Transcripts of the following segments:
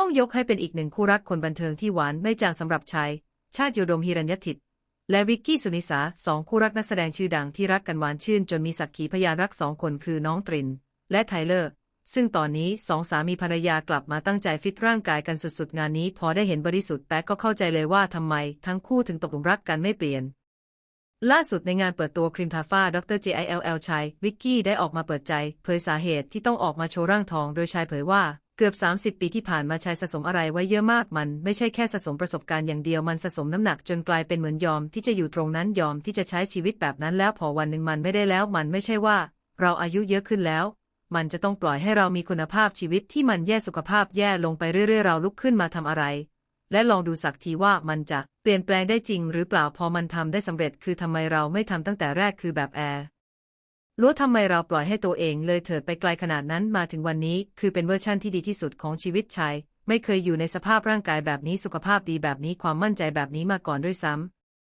ต้องยกให้เป็นอีกหนึ่งคู่รักคนบันเทิงที่หวานไม่จางสำหรับชาย ชาติโยดมฮิรัญยทิตและวิกกี้สุนิสาสองคู่รักนักแสดงชื่อดังที่รักกันหวานชื่นจนมีสักขีพยานรักสองคนคือน้องตริน และไทเลอร์ ซึ่งตอนนี้สองสามีภรรยากลับมาตั้งใจฟิตร่างกายกันสุดๆ งานนี้ พอได้เห็นบริสุทธิ์แป๊กก็เข้าใจเลยว่าทำไม ทั้งคู่ถึงตกหลุมรักกันไม่เปลี่ยน ล่าสุดในงานเปิดตัวครีมทาฟ้าดร JILL ชายวิกกี้ได้ออกมาเปิดใจ เผยสาเหตุที่ต้องออกมาโชว์ร่างทอง โดยชายเผยว่า เกือบ 30 ปีที่ผ่านมาชายสะสมอะไรไว้เยอะมากมัน ไม่ใช่แค่สะสมประสบการณ์อย่างเดียวมันสะสมน้ำหนักจนกลายเป็นเหมือนยอมที่จะอยู่ตรงนั้นยอมที่จะใช้ชีวิตแบบนั้นแล้วพอวันหนึ่งมันไม่ได้แล้วมันไม่ใช่ว่า เราอายุเยอะขึ้นแล้ว มันจะต้องปล่อยให้เรามีคุณภาพชีวิตที่มันแย่สุขภาพแย่ลงไปเรื่อยๆเราลุกขึ้นมาทำอะไร และลองดูสักทีว่ามันจะเปลี่ยนแปลงได้จริง หรือเปล่าพอมันทำได้สำเร็จคือทำไมเราไม่ทำตั้งแต่แรกคือแบบแอร์ รู้ทำไมเราปล่อยให้ตัวเองเลยเถิดไปไกลขนาดนั้นมาถึงวันนี้ คือเป็นเวอร์ชั่นที่ดีที่สุดของชีวิตชาย ไม่เคยอยู่ในสภาพร่างกายแบบนี้สุขภาพดีแบบนี้ความมั่นใจแบบนี้มาก่อนด้วยซ้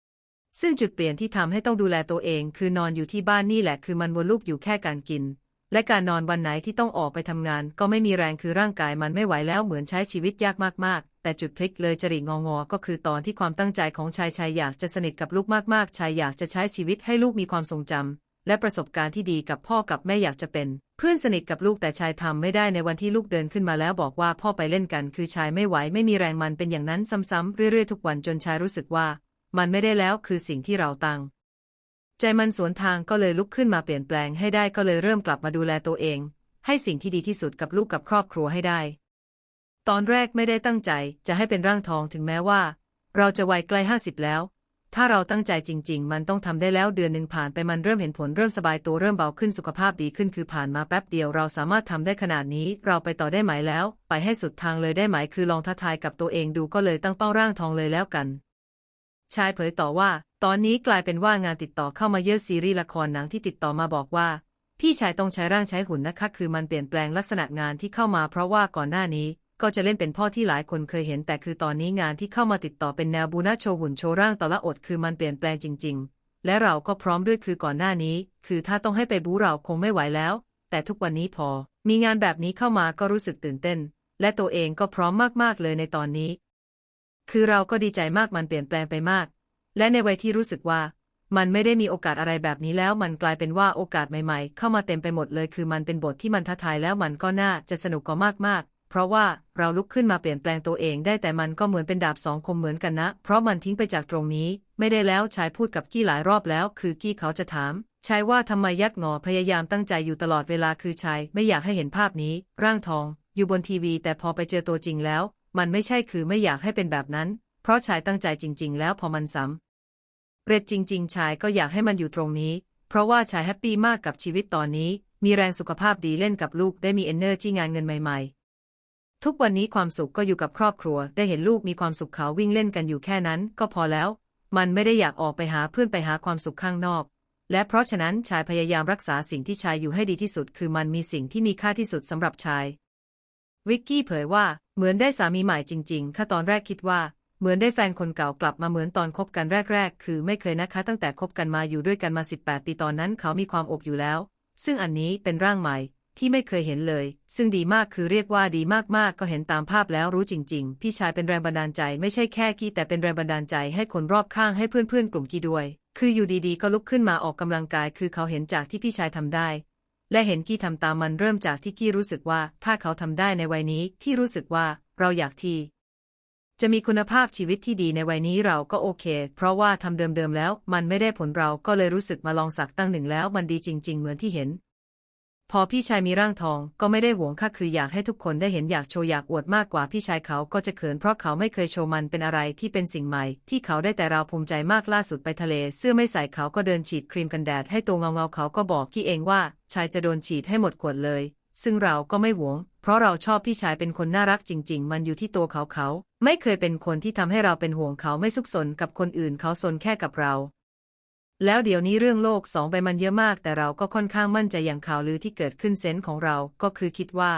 ำซึ่งจุดเปลี่ยนที่ทำให้ต้องดูแลตัวเอง คือนอนอยู่ที่บ้านนี่แหละ คือมันวนลูกอยู่แค่การกิน และการนอนวันไหนที่ต้องออกไปทำงาน ก็ไม่มีแรงคือร่างกายมันไม่ไหวแล้วเหมือนใช้ชีวิตยากมากๆ แต่จุดพลิกเลยจริงงอๆก็คือตอนที่ความตั้งใจของชายชายอยากจะสนิทกับลูกมากๆ ชายอยากจะใช้ชีวิตให้ลูกมีความทรงจำ และประสบการณ์ที่ดีกับพ่อกับแม่อยากจะเป็น เพื่อนสนิทกับลูกแต่ชายทำไม่ได้ในวันที่ลูกเดินขึ้นมาแล้วบอกว่าพ่อไปเล่นกัน คือชายไม่ไหวไม่มีแรงมันเป็นอย่างนั้นซ้ำๆเรื่อยๆทุกวันจนชายรู้สึกว่า มันไม่ได้แล้วคือสิ่งที่เราตั้งใจมันสวนทางก็เลยลุกขึ้นมาเปลี่ยนแปลงให้ได้ก็เลยเริ่มกลับมาดูแลตัวเอง ให้สิ่งที่ดีที่สุดกับลูกกับครอบครัวให้ได้ ตอนแรกไม่ได้ตั้งใจจะให้เป็นร่างทองถึงแม้ว่า เราจะวัยใกล้ห้าสิบแล้ว ถ้าเราตั้งใจจริง ๆ มันต้องทำได้แล้วเดือนหนึ่งผ่านไปมันเริ่มเห็นผลเริ่มสบายตัวเริ่มเบาขึ้นสุขภาพดีขึ้นคือผ่านมาแป๊บเดียวเราสามารถทำได้ขนาดนี้ เราไปต่อได้ไหมแล้ว ไปให้สุดทางเลยได้ไหมคือลองท้าทายกับตัวเองดูก็เลยตั้งเป้าร่างทองเลยแล้วกันชายเผยต่อว่า ตอนนี้กลายเป็นว่างานติดต่อเข้ามาเยอะซีรีส์ละครหนังที่ติดต่อมาบอกว่า พี่ชายต้องใช้ร่างใช้หุ่นนะคะคือมันเปลี่ยนแปลงลักษณะงานที่เข้ามาเพราะว่าก่อนหน้านี้ ก็จะเล่นเป็นพ่อที่หลายคนเคยเห็น แต่คือตอนนี้งานที่เข้ามาติดต่อเป็นแนวบูนาโชว์หุ่นโชว์ร่างต่อละอดคือมันเปลี่ยนแปลงจริง ๆ และเราก็พร้อมด้วยคือก่อนหน้านี้ คือถ้าต้องให้ไปบูเราคงไม่ไหวแล้ว แต่ทุกวันนี้พอ มีงานแบบนี้เข้ามาก็รู้สึกตื่นเต้น และตัวเองก็พร้อมมากๆเลยในตอนนี้ คือเราก็ดีใจมากมันเปลี่ยนแปลงไปมาก และในวัยที่รู้สึกว่ามันไม่ได้มีโอกาสอะไรแบบนี้แล้วมันกลายเป็นว่าโอกาสใหม่ๆ เข้ามาเต็มไปหมดเลย คือมันเป็นบทที่มันท้าทายแล้วมันก็น่าจะสนุกก็มากๆ เพราะว่าเราลุกขึ้นมาเปลี่ยนแปลงตัวเองได้แต่มันก็เหมือนเป็นดาบสองคมเหมือนกันนะ เพราะมันทิ้งไปจากตรงนี้ ไม่ได้แล้วชายพูดกับกี้หลายรอบแล้ว คือกี้เขาจะถามชายว่าทำไมยัดงอพยายามตั้งใจอยู่ตลอดเวลาคือชายไม่อยากให้เห็นภาพนี้ ร่างทอง อยู่บนทีวี แต่พอไปเจอตัวจริงแล้ว มันไม่ใช่คือไม่อยากให้เป็นแบบนั้น เพราะชายตั้งใจจริง ๆ แล้วพอมันซ้ำเร็จจริง ๆ ชายก็อยากให้มันอยู่ตรงนี้ เพราะว่าชายแฮปปี้มากกับชีวิตตอนนี้ มีแรงสุขภาพดีเล่นกับลูกได้มีเอนเนอร์ที่งานเงินใหม่ ๆ ทุกวันนี้ความสุขก็อยู่กับครอบครัว ได้เห็นลูกมีความสุขเขาวิ่งเล่นกันอยู่แค่นั้น ก็พอแล้ว มันไม่ได้อยากออกไปหาเพื่อนไปหาความสุขข้างนอก และเพราะฉะนั้นชายพยายามรักษาสิ่งที่ชายอยู่ให้ดีที่สุด คือมันมีสิ่งที่มีค่าที่สุดสำหรับชาย วิกกี้เผยว่า เหมือนได้สามีใหม่จริงๆข้าตอนแรกคิดว่า เหมือนได้แฟนคนเก่ากลับมาเหมือนตอนคบกันแรก ๆ คือไม่เคยนะคะ ตั้งแต่คบกันมาอยู่ด้วยกันมา 18 ปีตอนนั้นเขามีความอบอยู่แล้ว ซึ่งอันนี้เป็นร่างใหม่ ที่ไม่เคยเห็นเลย ซึ่งดีมากคือเรียกว่าดีมากๆ ก็เห็นตามภาพแล้วรู้จริง ๆ พี่ชายเป็นแรงบันดาลใจไม่ใช่แค่กี้แต่เป็นแรงบันดาลใจให้คนรอบข้างให้เพื่อนๆ กลุ่มกี้ด้วย คืออยู่ดีๆ ก็ลุกขึ้นมาออกกำลังกาย คือเขาเห็นจากที่พี่ชายทำได้ และเห็นกี้ทำตามมันเริ่มจากที่กี้รู้สึกว่า ถ้าเขาทำได้ในวัยนี้ที่รู้สึกว่าเราอยากที่จะมีคุณภาพชีวิตที่ดีในวัยนี้เราก็โอเค เพราะว่าทำเดิมๆแล้ว มันไม่ได้ผลเราก็เลยรู้สึกมาลองสักตั้งหนึ่งแล้ว มันดีจริง ๆ เหมือนที่เห็น พอพี่ชายมีร่างทองก็ไม่ได้หวงค่าคืออยากให้ทุกคนได้เห็นอยากโชว์อยากอวดมากกว่าพี่ชายเขาก็จะเขินเพราะเขาไม่เคยโชว์มันเป็นอะไรที่เป็นสิ่งใหม่ ที่เขาได้แต่เราภูมิใจมากล่าสุดไปทะเล เสื้อไม่ใส่เขาก็เดินฉีดครีมกันแดดให้ตัวเงาเงาเขาก็บอกกี้เองว่า ชายจะโดนฉีดให้หมดขวดเลย ซึ่งเราก็ไม่หวง เพราะเราชอบพี่ชายเป็นคนน่ารักจริง ๆ มันอยู่ที่ตัวเขาเขา ไม่เคยเป็นคนที่ทำให้เราเป็นห่วงเขาไม่ซุกซนกับคนอื่นเขาซนแค่กับเรา แล้วเดี๋ยวนี้เรื่องโลกสองใบมันเยอะมาก แต่เราก็ค่อนข้างมั่นใจอย่างข่าวลือที่เกิดขึ้นเซนส์ของเรา ก็คือคิดว่า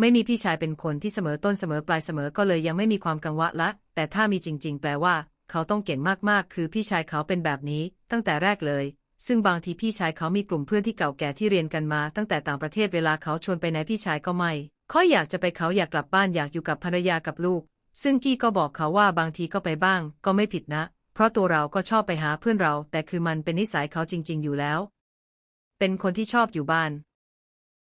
ไม่มีพี่ชายเป็นคนที่เสมอต้นเสมอปลายเสมอก็เลยยังไม่มีความกังวลละ แต่ถ้ามีจริง ๆ แปลว่า เขาต้องเก่งมากๆ คือพี่ชายเขาเป็นแบบนี้ ตั้งแต่แรกเลย ซึ่งบางทีพี่ชายเขามีกลุ่มเพื่อนที่เก่าแก่ที่เรียนกันมา ตั้งแต่ต่างประเทศเวลาเขาชวนไปไหนพี่ชายก็ไม่เขาอยากจะไปเขาอยากกลับบ้านอยากอยู่กับภรรยากับลูก ซึ่งกี้ก็บอกเขาว่าบางทีก็ไปบ้าง ก็ไม่ผิดนะ เพราะตัวเราก็ชอบไปหาเพื่อนเรา แต่คือมันเป็นนิสัยเขาจริง ๆ อยู่แล้ว เป็นคนที่ชอบอยู่บ้าน